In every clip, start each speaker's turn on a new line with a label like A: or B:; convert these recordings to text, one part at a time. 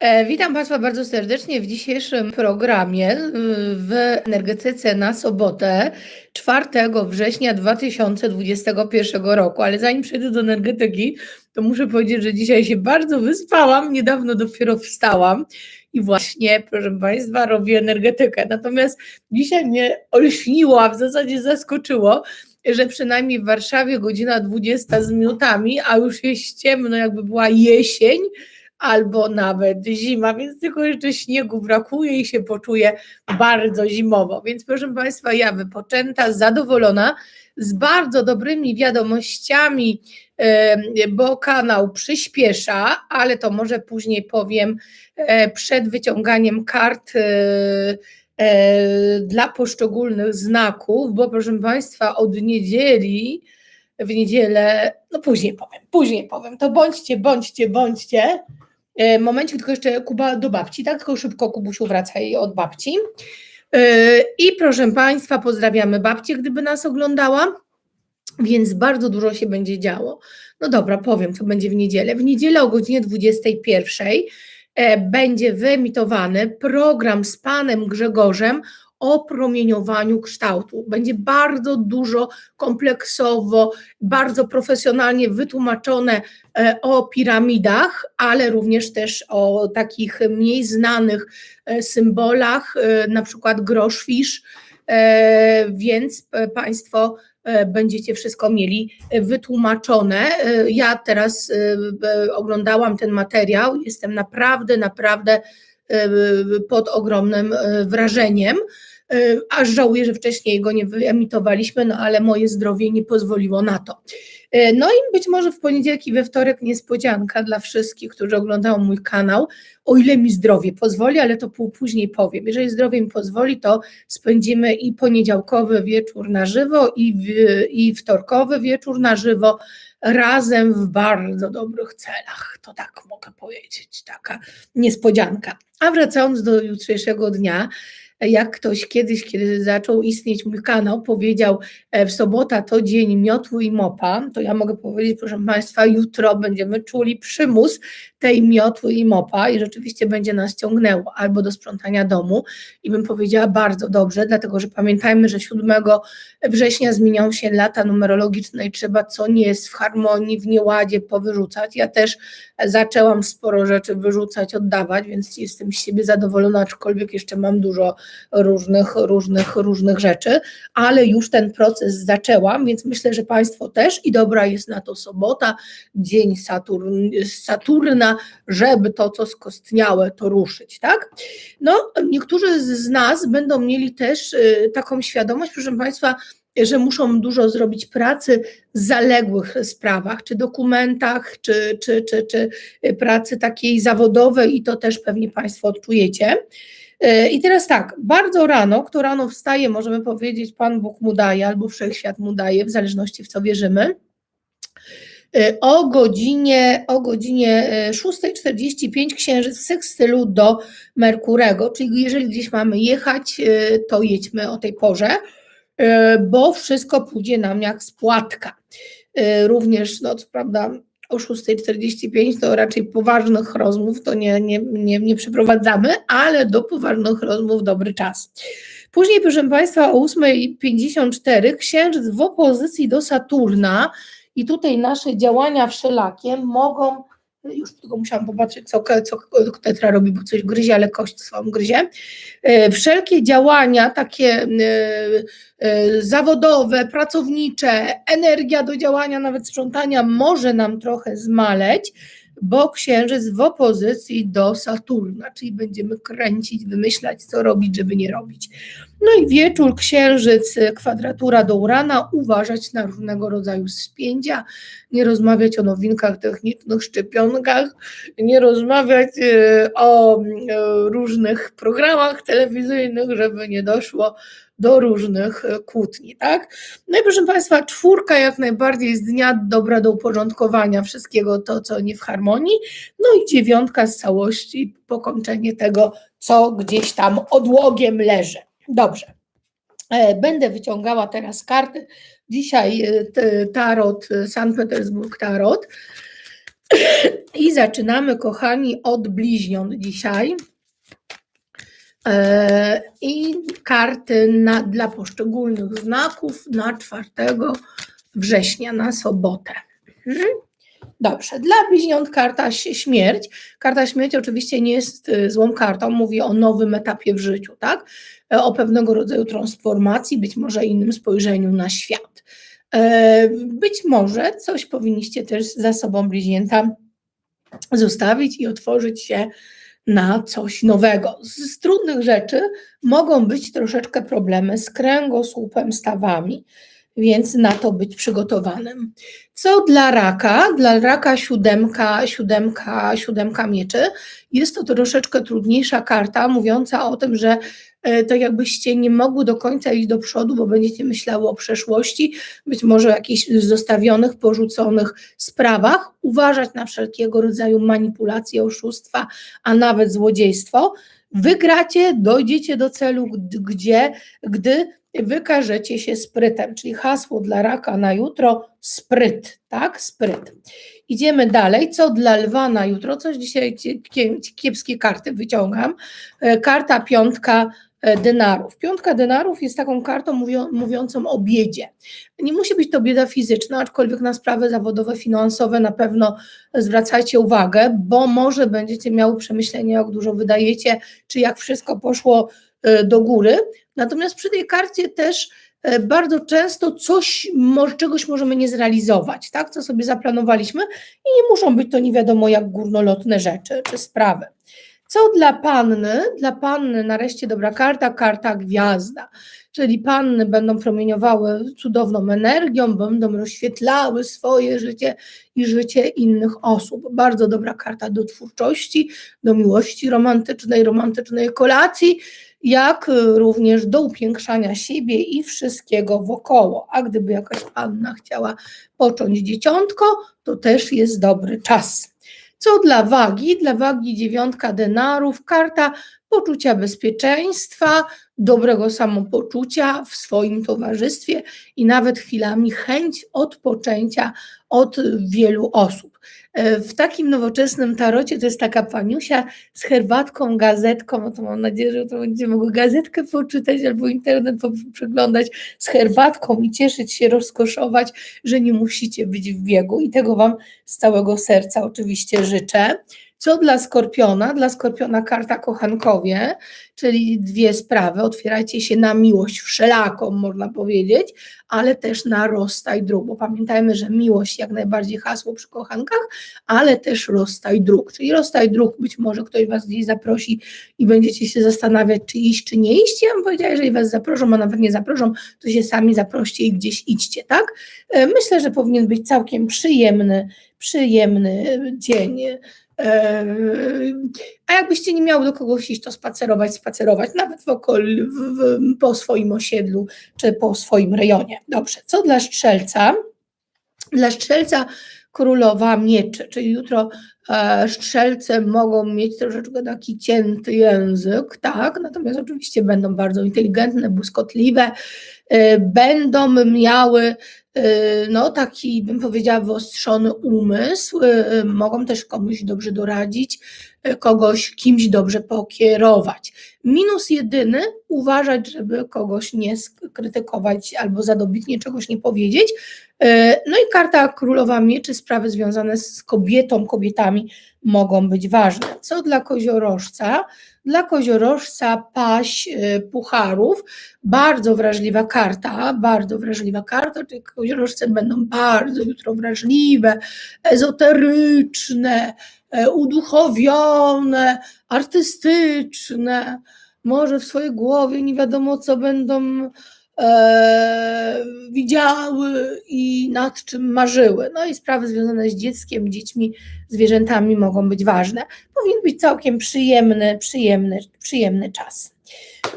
A: E, Witam Państwa bardzo serdecznie w dzisiejszym programie y, w energetyce na sobotę 4 września 2021 roku. Ale zanim przejdę do energetyki, to muszę powiedzieć, że dzisiaj się bardzo wyspałam. Niedawno dopiero wstałam i właśnie, proszę Państwa, robię energetykę. Natomiast dzisiaj mnie olśniło, a w zasadzie zaskoczyło, że przynajmniej w Warszawie godzina 20 z minutami, a już jest ciemno, jakby była jesień albo nawet zima, więc tylko jeszcze śniegu brakuje i się poczuję bardzo zimowo. Więc proszę Państwa, ja wypoczęta, zadowolona, z bardzo dobrymi wiadomościami, e, bo kanał przyspiesza, ale to może później powiem e, przed wyciąganiem kart e, dla poszczególnych znaków, bo proszę Państwa, od niedzieli w niedzielę, no później powiem, później powiem, to bądźcie, bądźcie, bądźcie. E, momencik, tylko jeszcze Kuba do babci, tak? Tylko szybko Kubusiu wracaj od babci. E, I proszę Państwa, pozdrawiamy babcię, gdyby nas oglądała, więc bardzo dużo się będzie działo. No dobra, powiem, co będzie w niedzielę. W niedzielę o godzinie 21 e, będzie wyemitowany program z panem Grzegorzem o promieniowaniu kształtu. Będzie bardzo dużo kompleksowo, bardzo profesjonalnie wytłumaczone e, o piramidach, ale również też o takich mniej znanych e, symbolach, e, na przykład groszwisz, więc Państwo będziecie wszystko mieli wytłumaczone. Ja teraz oglądałam ten materiał, jestem naprawdę, naprawdę pod ogromnym wrażeniem. E, aż żałuję, że wcześniej go nie wyemitowaliśmy, no ale moje zdrowie nie pozwoliło na to. E, no i być może w poniedziałek i we wtorek niespodzianka dla wszystkich, którzy oglądają mój kanał, o ile mi zdrowie pozwoli, ale to później powiem. Jeżeli zdrowie mi pozwoli, to spędzimy i poniedziałkowy wieczór na żywo, i, w, i wtorkowy wieczór na żywo razem w bardzo dobrych celach. To tak mogę powiedzieć, taka niespodzianka. A wracając do jutrzejszego dnia, jak ktoś kiedyś, kiedy zaczął istnieć mój kanał, powiedział e, w sobota to dzień miotły i mopa, to ja mogę powiedzieć, proszę Państwa, jutro będziemy czuli przymus tej miotły i mopa i rzeczywiście będzie nas ciągnęło albo do sprzątania domu i bym powiedziała bardzo dobrze, dlatego że pamiętajmy, że 7 września zmienią się lata numerologiczne i trzeba co nie jest w harmonii, w nieładzie powyrzucać. Ja też zaczęłam sporo rzeczy wyrzucać, oddawać, więc jestem z siebie zadowolona, aczkolwiek jeszcze mam dużo różnych, różnych, różnych rzeczy, ale już ten proces zaczęłam, więc myślę, że Państwo też i dobra jest na to sobota, dzień Saturn, Saturna, żeby to, co skostniałe, to ruszyć, tak? No, niektórzy z nas będą mieli też y, taką świadomość, proszę Państwa, że muszą dużo zrobić pracy w zaległych sprawach, czy dokumentach, czy, czy, czy, czy pracy takiej zawodowej, i to też pewnie Państwo odczujecie. E, I teraz tak, bardzo rano, kto rano wstaje, możemy powiedzieć, Pan Bóg mu daje, albo wszechświat mu daje, w zależności w co wierzymy. E, o godzinie, o godzinie 6.45 e, księżyc w sekstylu do Merkurego, czyli jeżeli gdzieś mamy jechać, to jedźmy o tej porze, bo wszystko pójdzie nam jak spłatka. Również, no co prawda, o 6.45 to raczej poważnych rozmów to nie, nie, nie, nie przeprowadzamy, ale do poważnych rozmów dobry czas. Później, proszę Państwa, o 8.54 Księżyc w opozycji do Saturna i tutaj nasze działania wszelakie mogą już tylko musiałam popatrzeć, co, co tetra robi, bo coś gryzie, ale kość swoją gryzie. E, wszelkie działania takie e, e, zawodowe, pracownicze, energia do działania, nawet sprzątania może nam trochę zmaleć, bo księżyc w opozycji do Saturna, czyli będziemy kręcić, wymyślać, co robić, żeby nie robić. No i wieczór, księżyc, kwadratura do Urana, uważać na różnego rodzaju spięcia, nie rozmawiać o nowinkach technicznych, szczepionkach, nie rozmawiać y, o y, różnych programach telewizyjnych, żeby nie doszło do różnych e, kłótni, tak? No i proszę Państwa, czwórka jak najbardziej jest dnia dobra do uporządkowania wszystkiego to, co nie w harmonii, no i dziewiątka z całości, pokończenie tego, co gdzieś tam odłogiem leży. Dobrze. E, będę wyciągała teraz karty. Dzisiaj e, tarot, Sankt Petersburg Tarot. I zaczynamy, kochani, od bliźniąt dzisiaj. E, I karty na, dla poszczególnych znaków na 4 września, na sobotę. Mhm. Dobrze, dla bliźniąt karta śmierć. Karta śmierć oczywiście nie jest y, złą kartą, mówi o nowym etapie w życiu, tak? E, O pewnego rodzaju transformacji, być może innym spojrzeniu na świat. E, Być może coś powinniście też za sobą bliźnięta zostawić i otworzyć się na coś nowego. Z, trudnych rzeczy mogą być troszeczkę problemy z kręgosłupem, stawami, więc na to być przygotowanym. Co dla raka? Dla raka siódemka, siódemka, siódemka mieczy. Jest to troszeczkę trudniejsza karta, mówiąca o tym, że e, tak jakbyście nie mogły do końca iść do przodu, bo będziecie myślały o przeszłości, być może o jakichś zostawionych, porzuconych sprawach, uważać na wszelkiego rodzaju manipulacje, oszustwa, a nawet złodziejstwo. Wygracie, dojdziecie do celu, gdzie, gdy wykażecie się sprytem, czyli hasło dla raka na jutro spryt, tak? Spryt. Idziemy dalej. Co dla lwa na jutro? Coś dzisiaj kie- kie- kiepskie karty wyciągam. E, Karta piątka denarów. Piątka denarów jest taką kartą mówią, mówiącą o biedzie. Nie musi być to bieda fizyczna, aczkolwiek na sprawy zawodowe, finansowe na pewno zwracajcie uwagę, bo może będziecie miały przemyślenia, jak dużo wydajecie, czy jak wszystko poszło e, do góry. Natomiast przy tej karcie też e, bardzo często coś, czegoś możemy nie zrealizować, tak, co sobie zaplanowaliśmy i nie muszą być to nie wiadomo jak górnolotne rzeczy czy sprawy. Co dla panny? Dla panny nareszcie dobra karta, karta gwiazda. Czyli panny będą promieniowały cudowną energią, będą rozświetlały swoje życie i życie innych osób. Bardzo dobra karta do twórczości, do miłości romantycznej, romantycznej kolacji, jak również do upiększania siebie i wszystkiego wokoło. A gdyby jakaś panna chciała począć dzieciątko, to też jest dobry czas. Co dla wagi? Dla wagi dziewiątka denarów, karta poczucia bezpieczeństwa, dobrego samopoczucia w swoim towarzystwie i nawet chwilami chęć odpoczęcia od wielu osób. E, W takim nowoczesnym tarocie to jest taka paniusia z herbatką, gazetką, no to mam nadzieję, że to będziecie mogły gazetkę poczytać albo internet przeglądać z herbatką i cieszyć się, rozkoszować, że nie musicie być w biegu i tego Wam z całego serca oczywiście życzę. Co dla Skorpiona? Dla Skorpiona karta kochankowie, czyli dwie sprawy. Otwierajcie się na miłość wszelaką, można powiedzieć, ale też na rozstaj dróg, bo pamiętajmy, że miłość jak najbardziej hasło przy kochankach, ale też rozstaj dróg, czyli rozstaj dróg, być może ktoś Was gdzieś zaprosi i będziecie się zastanawiać, czy iść, czy nie iść. Ja bym powiedziała, jeżeli Was zaproszą, a nawet nie zaproszą, to się sami zaproście i gdzieś idźcie, tak? E, Myślę, że powinien być całkiem przyjemny, przyjemny dzień. A jakbyście nie miały do kogoś iść, to spacerować, spacerować, nawet w okol, w, w, po swoim osiedlu czy po swoim rejonie. Dobrze, co dla strzelca? Dla strzelca królowa mieczy, czyli jutro e, strzelce mogą mieć troszeczkę taki cięty język, tak, natomiast oczywiście będą bardzo inteligentne, błyskotliwe, e, będą miały no taki, bym powiedziała, wyostrzony umysł, e, mogą też komuś dobrze doradzić, kogoś kimś dobrze pokierować. Minus jedyny, uważać, żeby kogoś nie skrytykować albo za dobitnie czegoś nie powiedzieć. No i karta królowa mieczy, sprawy związane z kobietą, kobietami mogą być ważne. Co dla koziorożca? Dla koziorożca paść e, pucharów, bardzo wrażliwa karta, bardzo wrażliwa karta, czyli koziorożce będą bardzo jutro wrażliwe, ezoteryczne, e, uduchowione, artystyczne, może w swojej głowie nie wiadomo co będą e, widziały i nad czym marzyły. No i sprawy związane z dzieckiem, dziećmi, zwierzętami mogą być ważne. Powinien być całkiem przyjemny, przyjemny, przyjemny czas.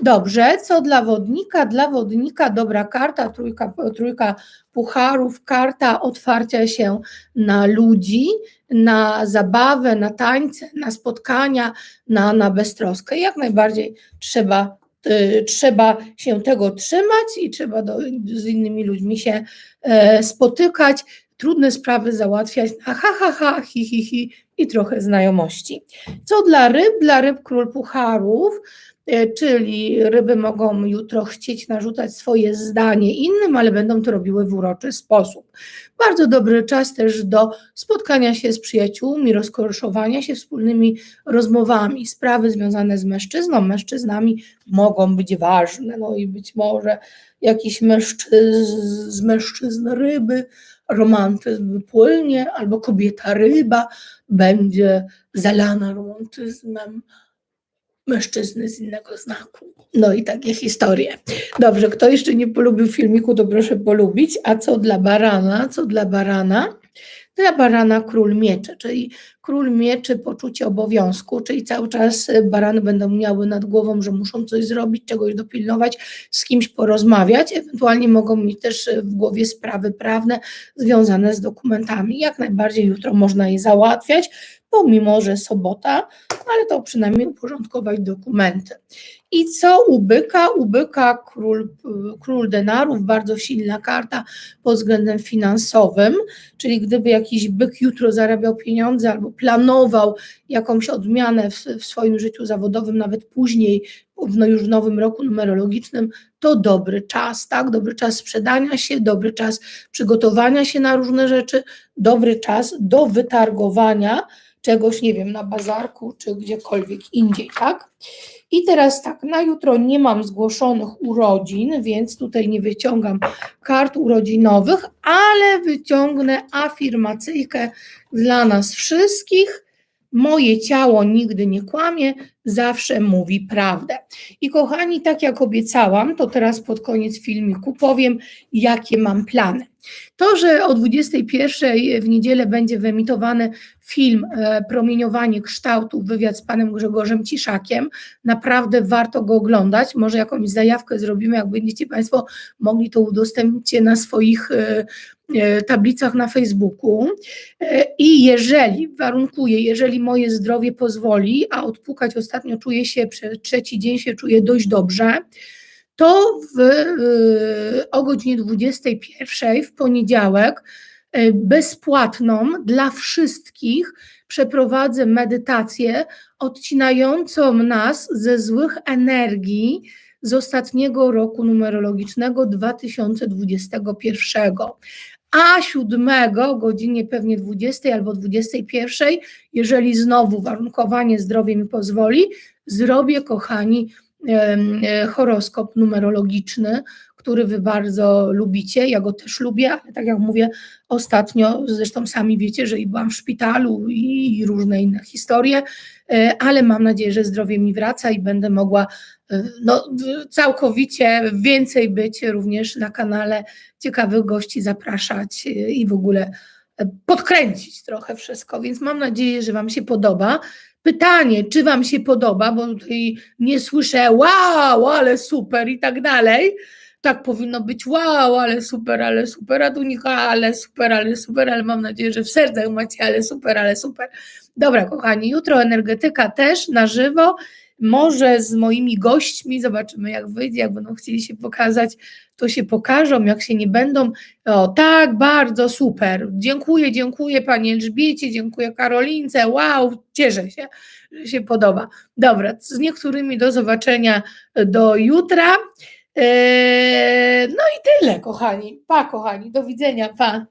A: Dobrze, co dla wodnika? Dla wodnika dobra karta, trójka, trójka pucharów, karta otwarcia się na ludzi, na zabawę, na tańce, na spotkania, na, na beztroskę. Jak najbardziej trzeba, y, trzeba się tego trzymać i trzeba do, z innymi ludźmi się e, spotykać. trudne sprawy załatwiać na ha, ha, ha, hi, hi, hi i trochę znajomości. Co dla ryb? Dla ryb król pucharów, czyli ryby mogą jutro chcieć narzucać swoje zdanie innym, ale będą to robiły w uroczy sposób. Bardzo dobry czas też do spotkania się z przyjaciółmi, rozkoszowania się wspólnymi rozmowami. Sprawy związane z mężczyzną, mężczyznami mogą być ważne, no i być może jakiś mężczyzn, z mężczyzn ryby, romantyzm wypłynie, albo kobieta ryba będzie zalana romantyzmem mężczyzny z innego znaku. No i takie historie. Dobrze, kto jeszcze nie polubił filmiku, to proszę polubić. A co dla barana? Co dla barana? Dla barana król mieczy, czyli król mieczy poczucie obowiązku, czyli cały czas barany będą miały nad głową, że muszą coś zrobić, czegoś dopilnować, z kimś porozmawiać, ewentualnie mogą mieć też w głowie sprawy prawne związane z dokumentami. Jak najbardziej jutro można je załatwiać, pomimo że sobota, ale to przynajmniej uporządkować dokumenty. I co u byka? U byka król, król denarów, bardzo silna karta pod względem finansowym, czyli gdyby jakiś byk jutro zarabiał pieniądze albo planował jakąś odmianę w, w swoim życiu zawodowym, nawet później, no już w nowym roku numerologicznym, to dobry czas, tak? Dobry czas sprzedania się, dobry czas przygotowania się na różne rzeczy, dobry czas do wytargowania czegoś, nie wiem, na bazarku czy gdziekolwiek indziej, tak? I teraz tak, na jutro nie mam zgłoszonych urodzin, więc tutaj nie wyciągam kart urodzinowych, ale wyciągnę afirmacyjkę dla nas wszystkich. Moje ciało nigdy nie kłamie, zawsze mówi prawdę. I kochani, tak jak obiecałam, to teraz pod koniec filmiku powiem, jakie mam plany. To, że o 21 w niedzielę będzie wyemitowany film e, Promieniowanie kształtu, wywiad z panem Grzegorzem Ciszakiem, naprawdę warto go oglądać. Może jakąś zajawkę zrobimy, jak będziecie Państwo mogli to udostępnić na swoich e, tablicach na Facebooku. I jeżeli, warunkuję, jeżeli moje zdrowie pozwoli, a odpukać ostatnio czuję się, przez trzeci dzień się czuję dość dobrze, to w, y, o godzinie 21 w poniedziałek bezpłatną dla wszystkich przeprowadzę medytację odcinającą nas ze złych energii z ostatniego roku numerologicznego 2021. A 7 o godzinie pewnie 20 albo 21, jeżeli znowu warunkowanie zdrowie mi pozwoli, zrobię, kochani, E, horoskop numerologiczny, który wy bardzo lubicie. Ja go też lubię, ale tak jak mówię, ostatnio, zresztą sami wiecie, że i byłam w szpitalu i różne inne historie, e, ale mam nadzieję, że zdrowie mi wraca i będę mogła e, no, całkowicie więcej być również na kanale, ciekawych gości zapraszać i w ogóle podkręcić trochę wszystko, więc mam nadzieję, że Wam się podoba. Pytanie, czy Wam się podoba, bo tutaj nie słyszę wow, ale super i tak dalej. Tak powinno być. Wow, ale super, ale super, a tu ale super, ale super, ale mam nadzieję, że w sercach macie ale super, ale super. Dobra, kochani, jutro energetyka też na żywo. Może z moimi gośćmi, zobaczymy jak wyjdzie, jak będą chcieli się pokazać, to się pokażą, jak się nie będą, o tak, bardzo super, dziękuję, dziękuję Pani Elżbiecie, dziękuję Karolince, wow, cieszę się, że się podoba. Dobra, z niektórymi do zobaczenia do jutra, no i tyle kochani, pa kochani, do widzenia, pa.